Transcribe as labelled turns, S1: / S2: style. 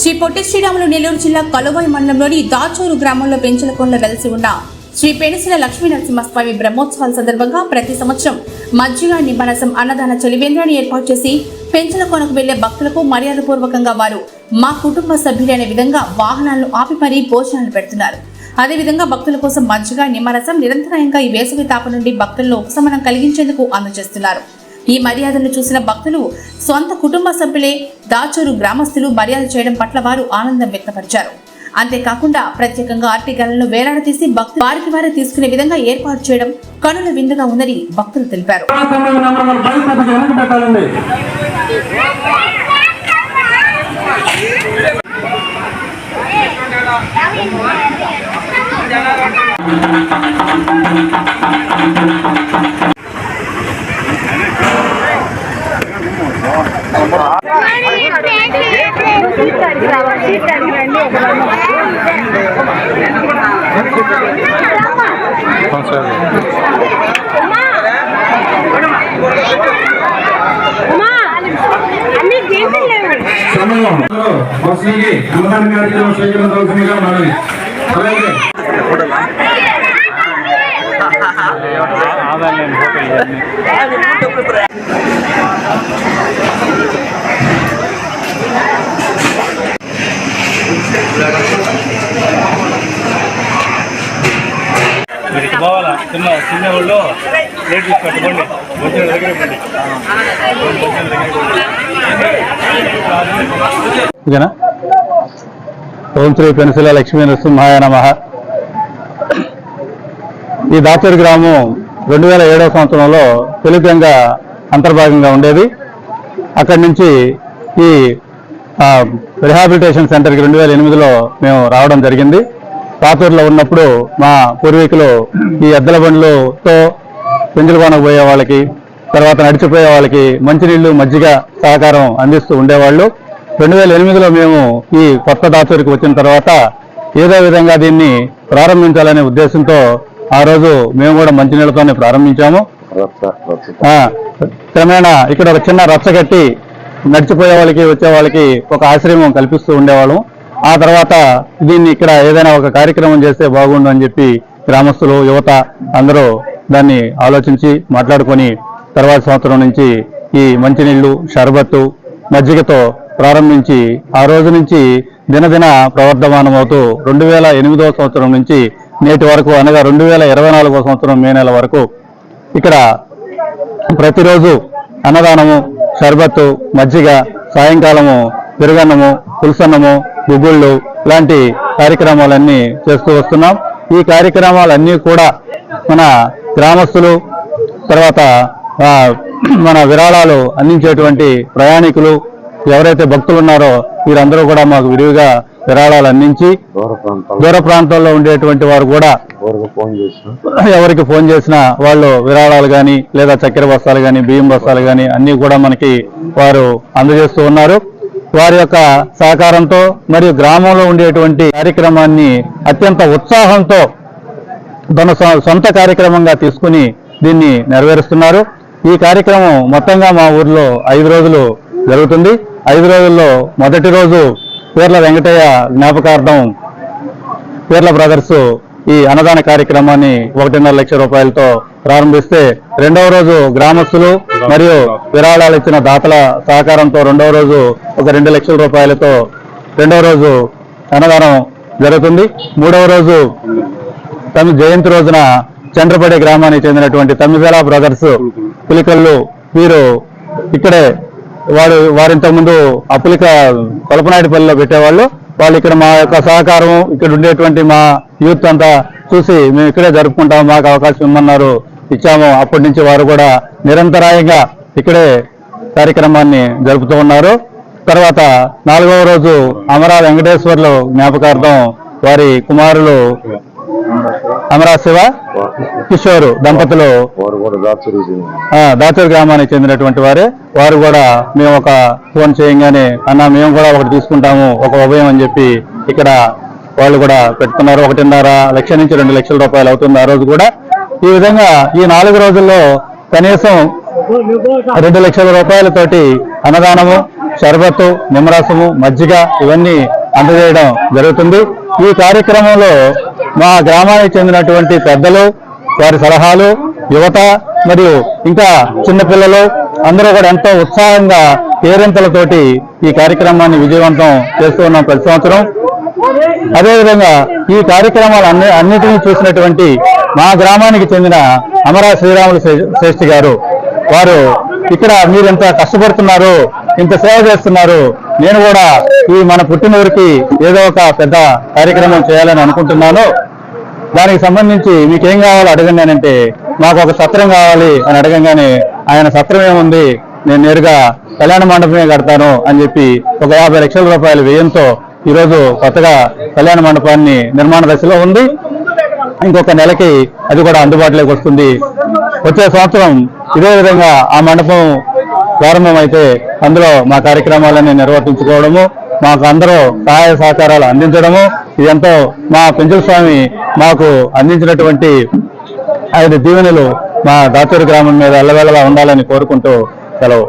S1: శ్రీ పొట్టి శ్రీరాములు నెల్లూరు జిల్లా కలువాయి మండలంలోని దాచూరు గ్రామంలో పెంచలకొండలో వెలసి ఉన్న శ్రీ పెనిసిన లక్ష్మీ నరసింహస్వామి బ్రహ్మోత్సవాల సందర్భంగా ప్రతి సంవత్సరం మజ్జిగ నిమ్మరసం అన్నదాన చలివేంద్రాన్ని ఏర్పాటు చేసి పెంచలకొనకు వెళ్ళే భక్తులకు మర్యాదపూర్వకంగా వారు మా కుటుంబ సభ్యులైన విధంగా వాహనాలను ఆపి మరీ భోజనాలు పెడుతున్నారు. అదేవిధంగా భక్తుల కోసం మజ్జిగ నిమ్మరసం నిరంతరాయంగా ఈ వేసవి తాప నుండి భక్తుల్లో ఉపశమనం కలిగించేందుకు అందజేస్తున్నారు. ఈ మర్యాదను చూసిన భక్తులు సొంత కుటుంబ సభ్యులే దాచూరు గ్రామస్తులు మర్యాద చేయడం పట్ల వారు ఆనందం వ్యక్తపరిచారు. అంతేకాకుండా ప్రత్యేకంగా ఆర్టికలను వేలాడదీసి భక్తులు వారికి వారే తీసుకునే విధంగా ఏర్పాటు చేయడం కనుల విందుగా ఉందని భక్తులు తెలిపారు.
S2: తొమ్మిది సమయం బస్సుకి అన్నదాన కార్యక్రమం స్వీకరించవలసిందిగా మనవి అలాగే
S3: మీరు చిన్న చిన్న వాళ్ళు ప్లేట్ తీసి పెట్టుకోండి. వచ్చిన దగ్గర
S4: ఓం శ్రీ పెనుసిల లక్ష్మీ నరసింహాయ నమ. ఈ దాచేరు గ్రామం రెండు వేల ఏడవ సంవత్సరంలో తెలుగంగా అంతర్భాగంగా ఉండేది. అక్కడి నుంచి ఈ రిహాబిలిటేషన్ సెంటర్కి రెండు వేల ఎనిమిదిలో మేము రావడం జరిగింది. పాతూరులో ఉన్నప్పుడు మా పూర్వీకులు ఈ ఎద్దల బండ్లతో పెంజలకోనకు పోయే వాళ్ళకి తర్వాత నడిచిపోయే వాళ్ళకి మంచినీళ్ళు మజ్జిగ సహకారం అందిస్తూ ఉండేవాళ్ళు. రెండు వేల ఎనిమిదిలో మేము ఈ కొత్త దాచూరికి వచ్చిన తర్వాత ఏదో విధంగా దీన్ని ప్రారంభించాలనే ఉద్దేశంతో ఆ రోజు మేము కూడా మంచినీళ్ళతోనే ప్రారంభించాము. క్రమేణా ఇక్కడ ఒక చిన్న రచ్చ కట్టి నడిచిపోయే వాళ్ళకి వచ్చే వాళ్ళకి ఒక ఆశ్రయం కల్పిస్తూ ఉండేవాళ్ళం. ఆ తర్వాత దీన్ని ఇక్కడ ఏదైనా ఒక కార్యక్రమం చేస్తే బాగుండు అని చెప్పి గ్రామస్తులు యువత అందరూ దాన్ని ఆలోచించి మాట్లాడుకొని తర్వాత సంవత్సరం నుంచి ఈ మంచినీళ్ళు షర్బత్తు మజ్జిగతో ప్రారంభించి ఆ రోజు నుంచి దినదిన ప్రవర్ధమానం అవుతూ రెండు వేల ఎనిమిదవ సంవత్సరం నుంచి నేటి వరకు అనగా రెండు వేల ఇరవై నాలుగో సంవత్సరం మే నెల వరకు ఇక్కడ ప్రతిరోజు అన్నదానము షర్బత్తు మజ్జిగ సాయంకాలము పెరుగన్నము పులుసన్నము గుగ్గుళ్ళు ఇలాంటి కార్యక్రమాలన్నీ చేస్తూ వస్తున్నాం. ఈ కార్యక్రమాలన్నీ కూడా మన గ్రామస్తులు తర్వాత మన విరాళాలు అందించేటువంటి ప్రయాణికులు ఎవరైతే భక్తులు ఉన్నారో వీరందరూ కూడా మాకు విరివిగా విరాళాలు అందించి
S5: దూర ప్రాంతాల్లో.
S4: ఉండేటువంటి వారు కూడా
S5: ఎవరికి ఫోన్ చేసిన.
S4: ఎవరికి ఫోన్ చేసినా వాళ్ళు విరాళాలు కానీ లేదా చక్కెర బస్తాలు కానీ బియ్యం బస్తాలు కానీ అన్ని కూడా మనకి వారు అందజేస్తూ ఉన్నారు. వారి యొక్క సహకారంతో మరియు గ్రామంలో ఉండేటువంటి కార్యక్రమాన్ని అత్యంత ఉత్సాహంతో తన సొ- సొంత కార్యక్రమంగా తీసుకుని దీన్ని నెరవేరుస్తున్నారు. ఈ కార్యక్రమం మొత్తంగా మా ఊర్లో ఐదు రోజులు జరుగుతుంది. ఐదు రోజుల్లో మొదటి రోజు పేర్ల వెంకటయ్య జ్ఞాపకార్థం పేర్ల బ్రదర్స్ ఈ అన్నదాన కార్యక్రమాన్ని ఒకటిన్నర లక్ష రూపాయలతో ప్రారంభిస్తే రెండవ రోజు గ్రామస్తులు మరియు విరాళాలు ఇచ్చిన దాతల సహకారంతో రెండవ రోజు ఒక రెండు లక్షల రూపాయలతో రెండవ రోజు అన్నదానం జరుగుతుంది. మూడవ రోజు తమ జయంతి రోజున చంద్రపడి గ్రామానికి చెందినటువంటి తమ్మిదల బ్రదర్స్ పులికల్లు వీరు ఇక్కడే వారు వారింతకు ముందు అప్పులిక కొలపనాయుడిపల్లిలో పెట్టేవాళ్ళు. వాళ్ళు ఇక్కడ మా యొక్క సహకారం ఇక్కడ ఉండేటువంటి మా యూత్ అంతా చూసి మేము ఇక్కడే జరుపుకుంటాం మాకు అవకాశం ఇమ్మన్నారు ఇచ్చాము. అప్పటి నుంచి వారు కూడా నిరంతరాయంగా ఇక్కడే కార్యక్రమాన్ని జరుపుతూ ఉన్నారు. తర్వాత నాలుగవ రోజు అమరా వెంకటేశ్వర్లు జ్ఞాపకార్థం వారి కుమారులు అమరా శివ కిషోర్ దంపతులు?
S5: దాచూరు
S4: గ్రామానికి చెందినటువంటి వారే. వారు కూడా మేము ఒక ఫోన్ చేయంగానే అన్న మేము కూడా ఒకటి తీసుకుంటాము ఒక ఉభయం అని చెప్పి ఇక్కడ వాళ్ళు కూడా పెట్టుకున్నారు. ఒకటిన్నర లక్ష నుంచి రెండు లక్షల రూపాయలు అవుతుంది ఆ రోజు కూడా. ఈ విధంగా ఈ నాలుగు రోజుల్లో కనీసం రెండు లక్షల రూపాయలతోటి అన్నదానము షర్బత్తు నిమ్మరసము మజ్జిగ ఇవన్నీ అందజేయడం జరుగుతుంది. ఈ కార్యక్రమంలో మా గ్రామానికి చెందినటువంటి పెద్దలు వారి సలహాలు యువత మరియు ఇంకా చిన్నపిల్లలు అందరూ కూడా ఎంతో ఉత్సాహంగా పేరెంతలతోటి ఈ కార్యక్రమాన్ని విజయవంతం చేస్తూ ఉన్నాం ప్రతి సంవత్సరం. అదేవిధంగా ఈ కార్యక్రమాలు అన్ని అన్నిటినీ చూసినటువంటి మా గ్రామానికి చెందిన అమరా శ్రీరాములు శ్రేష్ఠి గారు వారు ఇక్కడ మీరు ఇంత కష్టపడుతున్నారు ఇంత సేవ చేస్తున్నారు నేను కూడా ఈ మన పుట్టినూరికి ఏదో ఒక పెద్ద కార్యక్రమం చేయాలని అనుకుంటున్నాను. దానికి సంబంధించి మీకేం కావాలో అడగండి అని అంటే మాకు ఒక సత్రం కావాలి అని అడగంగానే ఆయన సత్రం ఏముంది నేను నేరుగా కళ్యాణ మండపమే కడతాను అని చెప్పి ఒక యాభై లక్షల రూపాయల వ్యయంతో ఈరోజు కొత్తగా కళ్యాణ మండపాన్ని నిర్మాణ దశలో ఉంది. ఇంకొక నెలకి అది కూడా అందుబాటులోకి వస్తుంది. వచ్చే సంవత్సరం ఇదే విధంగా ఆ మండపం ప్రారంభమైతే అందులో మా కార్యక్రమాలన్నీ నిర్వర్తించుకోవడము మాకు అందరూ సహాయ సహకారాలు అందించడము ఇదంతో మా పెంచుల స్వామి మాకు అందించినటువంటి ఐదు దీవెనలు మా దాచూరు గ్రామం మీద అల్లవెల్లలా ఉండాలని కోరుకుంటూ సెలవు.